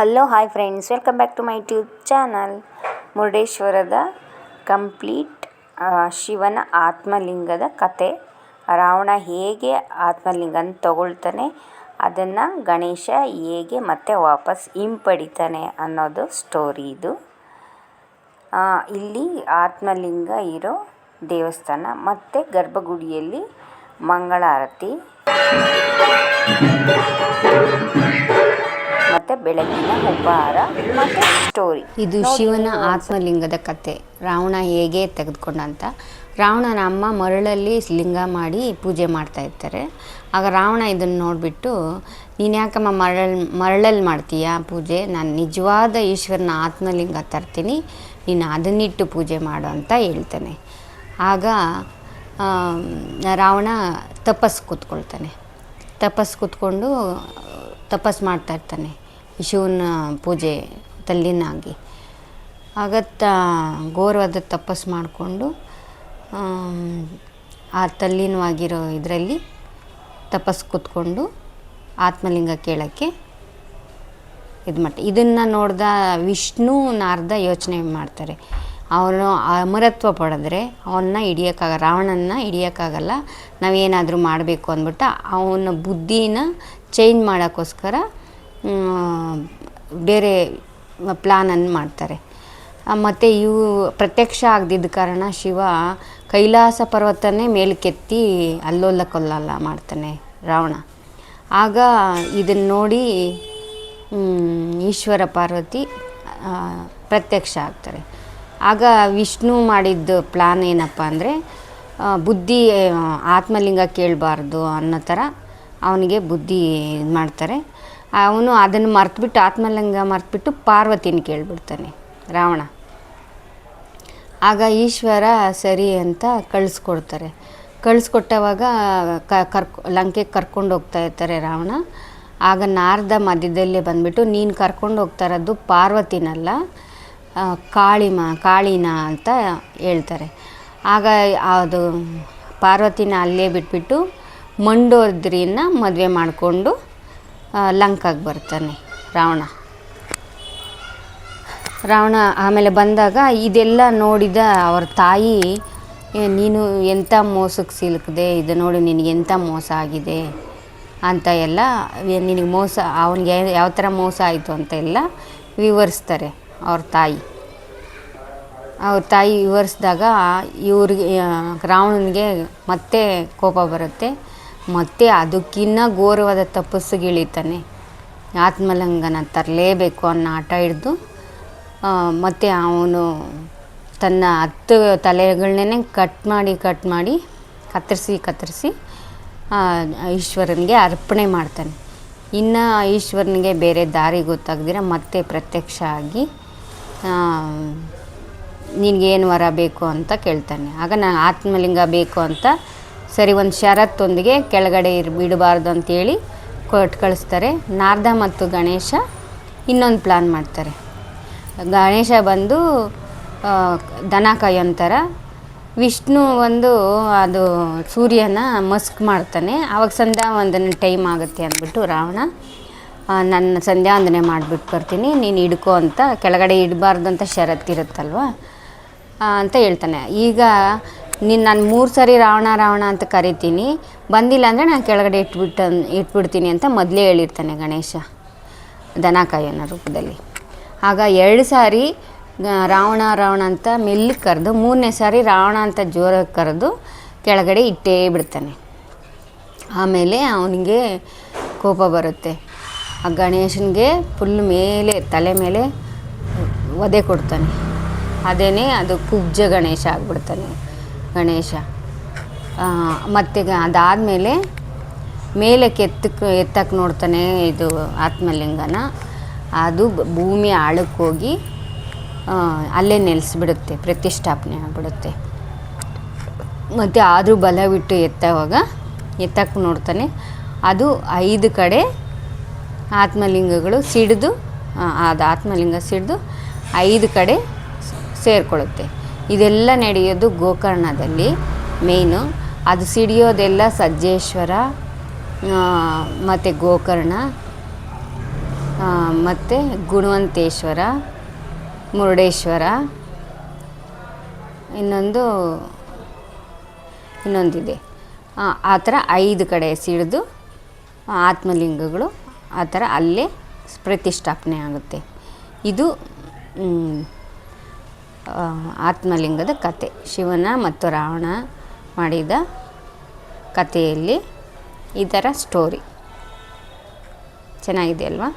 Hello hi friends welcome back to my YouTube channel ಮುರುಡೇಶ್ವರದ complete ಶಿವನ ಆತ್ಮಲಿಂಗದ ಕತೆ. ರಾವಣ ಹೇಗೆ ಆತ್ಮಲಿಂಗನ ತಗೊಳ್ತಾನೆ, ಅದನ್ನು ಗಣೇಶ ಹೇಗೆ ಮತ್ತೆ ವಾಪಸ್ ಹಿಂಪಡಿತಾನೆ ಅನ್ನೋದು ಸ್ಟೋರಿ ಇದು. ಇಲ್ಲಿ ಆತ್ಮಲಿಂಗ ಇರೋ ದೇವಸ್ಥಾನ, ಮತ್ತು ಗರ್ಭಗುಡಿಯಲ್ಲಿ ಮಂಗಳಾರತಿ. ಬೆಳಗಿನ ಉಪಹಾರ ಮತ್ತು ಸ್ಟೋರಿ ಇದು ಶಿವನ ಆತ್ಮಲಿಂಗದ ಕತೆ. ರಾವಣ ಹೇಗೆ ತೆಗೆದುಕೊಂಡಂತ. ರಾವಣನ ಅಮ್ಮ ಮರಳಲ್ಲಿ ಲಿಂಗ ಮಾಡಿ ಪೂಜೆ ಮಾಡ್ತಾ ಇರ್ತಾರೆ. ಆಗ ರಾವಣ ಇದನ್ನು ನೋಡಿಬಿಟ್ಟು ನೀನು ಯಾಕಮ್ಮ ಮರಳ ಮರಳಲ್ಲಿ ಮಾಡ್ತೀಯಾ ಪೂಜೆ? ನಾನು ನಿಜವಾದ ಈಶ್ವರನ ಆತ್ಮಲಿಂಗ ತರ್ತೀನಿ. ನೀನು ಅದನ್ನಿಟ್ಟು ಪೂಜೆ ಮಾಡು ಅಂತ ಹೇಳ್ತಾನೆ. ಆಗ ರಾವಣ ತಪಸ್ ಕೂತ್ಕೊಳ್ತಾನೆ. ತಪಸ್ ಕೂತ್ಕೊಂಡು ತಪಸ್ ಮಾಡ್ತಾ ಇರ್ತಾನೆ. ಶಿವನ ಪೂಜೆ ತಲ್ಲಿನಾಗಿ. ಆಗತ್ತ ಘೋರವಾದ ತಪಸ್ ಮಾಡಿಕೊಂಡು ಆ ತಲ್ಲೀನವಾಗಿರೋ ಇದರಲ್ಲಿ ತಪಸ್ ಕೂತ್ಕೊಂಡು ಆತ್ಮಲಿಂಗ ಕೇಳೋಕ್ಕೆ ಇದು ಮಾಡಿ ಇದನ್ನು ನೋಡಿದ ವಿಷ್ಣು ನಾರ್ದ ಯೋಚನೆ ಮಾಡ್ತಾರೆ. ಅವನು ಅಮರತ್ವ ಪಡೆದ್ರೆ ಅವನ್ನ ಹಿಡಿಯೋಕ್ಕಾಗ ರಾವಣನ ಹಿಡಿಯೋಕ್ಕಾಗಲ್ಲ, ನಾವೇನಾದರೂ ಮಾಡಬೇಕು ಅಂದ್ಬಿಟ್ಟು ಅವನ ಬುದ್ಧಿನ ಚೇಂಜ್ ಮಾಡೋಕ್ಕೋಸ್ಕರ ಬೇರೆ ಪ್ಲ್ಯಾನನ್ನು ಮಾಡ್ತಾರೆ. ಮತ್ತು ಇವು ಪ್ರತ್ಯಕ್ಷ ಆಗದಿದ್ದ ಕಾರಣ ಶಿವ ಕೈಲಾಸ ಪರ್ವತನೇ ಮೇಲಕ್ಕೆತ್ತಿ ಅಲ್ಲೋಲ ಕೊಲ್ಲಲ್ಲ ಮಾಡ್ತಾನೆ ರಾವಣ. ಆಗ ಇದನ್ನು ನೋಡಿ ಈಶ್ವರ ಪಾರ್ವತಿ ಪ್ರತ್ಯಕ್ಷ ಆಗ್ತಾರೆ. ಆಗ ವಿಷ್ಣು ಮಾಡಿದ್ದ ಪ್ಲಾನ್ ಏನಪ್ಪ ಅಂದರೆ ಬುದ್ಧಿ ಆತ್ಮಲಿಂಗ ಕೇಳಬಾರ್ದು ಅನ್ನೋ ಥರ ಅವನಿಗೆ ಬುದ್ಧಿ ಇದು ಮಾಡ್ತಾರೆ. ಅವನು ಅದನ್ನು ಮರ್ತುಬಿಟ್ಟು, ಆತ್ಮಲಿಂಗ ಮರ್ತುಬಿಟ್ಟು ಪಾರ್ವತಿನ ಕೇಳಿಬಿಡ್ತಾನೆ, ರಾವಣ. ಆಗ ಈಶ್ವರ ಸರಿ ಅಂತ ಕಳಿಸ್ಕೊಡ್ತಾರೆ. ಕಳಿಸ್ಕೊಟ್ಟವಾಗ ಕ, ಕರ್ಕೊ ಲಂಕೆಗೆ ಕರ್ಕೊಂಡು ಹೋಗ್ತಾ ಇರ್ತಾರೆ ರಾವಣ. ಆಗ ನಾರದ ಮಧ್ಯದಲ್ಲೇ ಬಂದುಬಿಟ್ಟು, ನೀನು ಕರ್ಕೊಂಡು ಹೋಗ್ತಾ ಇರೋದು ಪಾರ್ವತಿನಲ್ಲ ಕಾಳಿಮ, ಕಾಳಿನ ಅಂತ ಹೇಳ್ತಾರೆ. ಆಗ ಅದು ಪಾರ್ವತಿನ ಅಲ್ಲೇ ಬಿಟ್ಬಿಟ್ಟು, ಮಂಡೋದ್ರಿನ ಮದುವೆ ಮಾಡಿಕೊಂಡು ಲಂಕಾಗೆ ಬರ್ತಾನೆ ರಾವಣ. ರಾವಣ ಆಮೇಲೆ ಬಂದಾಗ ಇದೆಲ್ಲ ನೋಡಿದ ಅವ್ರ ತಾಯಿ ನೀನು ಎಂಥ ಮೋಸಕ್ಕೆ ಸಿಲುಕಿದೆ? ಇದು ನೋಡಿ, ನಿನಗೆ ಎಂಥ ಮೋಸ ಆಗಿದೆ? ಅಂತ ಎಲ್ಲ ನಿನಗೆ ಮೋಸ, ಅವನಿಗೆ ಯಾವ ಥರ ಮೋಸ ಆಯಿತು ಅಂತ ಎಲ್ಲ ವಿವರಿಸ್ತಾರೆ ಅವ್ರ ತಾಯಿ. ಅವ್ರ ತಾಯಿ ವಿವರಿಸಿದಾಗ ಇವ್ರಿಗೆ ರಾವಣನಿಗೆ ಮತ್ತೆ ಕೋಪ ಬರುತ್ತೆ. ಮತ್ತೆ ಅದಕ್ಕಿನ್ನ ಘೋರವಾದ ತಪಸ್ಸಿಗಿಳಿತಾನೆ ಆತ್ಮಲಿಂಗನ ತರಲೇಬೇಕು ಅನ್ನೋ ಆಟ ಹಿಡ್ದು ಮತ್ತು ಅವನು ತನ್ನ ಹತ್ತು ತಲೆಗಳನ್ನೇ ಕಟ್ ಮಾಡಿ ಕಟ್ ಮಾಡಿ, ಕತ್ತರಿಸಿ ಕತ್ತರಿಸಿ ಈಶ್ವರನಿಗೆ ಅರ್ಪಣೆ ಮಾಡ್ತಾನೆ. ಇನ್ನು ಈಶ್ವರನಿಗೆ ಬೇರೆ ದಾರಿ ಗೊತ್ತಾಗದಿರ ಮತ್ತೆ ಪ್ರತ್ಯಕ್ಷ ಆಗಿ ನಿನಗೇನು ವರ ಬೇಕು ಅಂತ ಕೇಳ್ತಾನೆ. ಆಗ ನಾನು ಆತ್ಮಲಿಂಗ ಬೇಕು ಅಂತ ಸರಿ, ಒಂದು ಷರತ್ತೊಂದಿಗೆ ಕೆಳಗಡೆ ಇರ್, ಬಿಡಬಾರ್ದು ಅಂತೇಳಿ ಕೊಟ್ಟು ಕಳಿಸ್ತಾರೆ. ನಾರ್ದ ಮತ್ತು ಗಣೇಶ ಇನ್ನೊಂದು ಪ್ಲ್ಯಾನ್ ಮಾಡ್ತಾರೆ. ಗಣೇಶ ಬಂದು ದನ ಕಾಯೋಂಥರ ವಿಷ್ಣು ಒಂದು ಅದು ಸೂರ್ಯನ ಮಸ್ಕ್ ಮಾಡ್ತಾನೆ. ಆವಾಗ ಸಂಧ್ಯಾ ವಂದನೆ ಟೈಮ್ ಆಗುತ್ತೆ ಅಂದ್ಬಿಟ್ಟು ರಾವಣ ನನ್ನ ಸಂಧ್ಯಾ ವಂದನೆ ಮಾಡಿಬಿಟ್ಟು ಬರ್ತೀನಿ, ನೀನು ಹಿಡ್ಕೋ ಅಂತ ಕೆಳಗಡೆ ಇಡಬಾರ್ದು ಅಂತ ಷರತ್ತಿರುತ್ತಲ್ವ ಅಂತ ಹೇಳ್ತಾನೆ. ಈಗ ನೀನು ನಾನು ಮೂರು ಸಾರಿ ರಾವಣ ರಾವಣ ಅಂತ ಕರಿತೀನಿ. ಬಂದಿಲ್ಲ ಅಂದರೆ ನಾನು ಕೆಳಗಡೆ ಇಟ್ಬಿಟ್ಟು, ಇಟ್ಬಿಡ್ತೀನಿ ಅಂತ ಮೊದಲೇ ಹೇಳಿರ್ತಾನೆ ಗಣೇಶ ದನ ಕಾಯೋನ ರೂಪದಲ್ಲಿ. ಆಗ ಎರಡು ಸಾರಿ ರಾವಣ ರಾವಣ ಅಂತ ಮೆಲ್ಲಿ ಕರೆದು, ಮೂರನೇ ಸಾರಿ ರಾವಣ ಅಂತ ಜೋರಾಗಿ ಕರೆದು ಕೆಳಗಡೆ ಇಟ್ಟೇ ಬಿಡ್ತಾನೆ. ಆಮೇಲೆ ಅವನಿಗೆ ಕೋಪ ಬರುತ್ತೆ. ಆ ಗಣೇಶನಿಗೆ ಫುಲ್ ಮೇಲೆ, ತಲೆ ಮೇಲೆ ಒದೆ ಕೊಡ್ತಾನೆ. ಅದೇನೇ ಅದು ಕುಬ್ಜ ಗಣೇಶ ಆಗ್ಬಿಡ್ತಾನೆ. ಗಣೇಶ. ಮತ್ತೆ ಅದಾದಮೇಲೆ ಮೇಲಕ್ಕೆ ಎತ್ತಕ್ಕೆ ಎತ್ತಕ್ಕೆ ನೋಡ್ತಾನೆ ಇದು ಆತ್ಮಲಿಂಗನ. ಅದು ಭೂಮಿ ಆಳಕ್ಕೆ ಹೋಗಿ ಅಲ್ಲೇ ನೆಲೆಸ್ಬಿಡುತ್ತೆ, ಪ್ರತಿಷ್ಠಾಪನೆ ಆಗಿಬಿಡುತ್ತೆ. ಮತ್ತು ಆದರೂ ಬಲ ಬಿಟ್ಟು ಎತ್ತವಾಗ ಎತ್ತಕ್ಕೆ ನೋಡ್ತಾನೆ. ಅದು ಐದು ಕಡೆ ಆತ್ಮಲಿಂಗಗಳು ಸಿಡಿದು ಅದು ಆತ್ಮಲಿಂಗ ಸಿಡಿದು ಐದು ಕಡೆ ಸೇರಿಕೊಳ್ಳುತ್ತೆ. ಇದೆಲ್ಲ ನಡೆಯೋದು ಗೋಕರ್ಣದಲ್ಲಿ ಮೇಯ್ನು. ಅದು ಸಿಡಿಯೋದೆಲ್ಲ ಸಜ್ಜೇಶ್ವರ ಮತ್ತು ಗೋಕರ್ಣ ಮತ್ತು ಗುಣವಂತೇಶ್ವರ ಮುರುಡೇಶ್ವರ ಇನ್ನೊಂದು ಇನ್ನೊಂದಿದೆ. ಆ, ಥರ ಐದು ಕಡೆ ಸಿಡಿದು ಆತ್ಮಲಿಂಗಗಳು ಆ ಥರ ಅಲ್ಲೇ ಪ್ರತಿಷ್ಠಾಪನೆ ಆಗುತ್ತೆ. ಇದು ಆತ್ಮಲಿಂಗದ ಕತೆ. ಶಿವನ ಮತ್ತು ರಾವಣ ಮಾಡಿದ ಕಥೆಯಲ್ಲಿ ಇದರ ಸ್ಟೋರಿ ಚೆನ್ನಾಗಿದೆ ಅಲ್ವಾ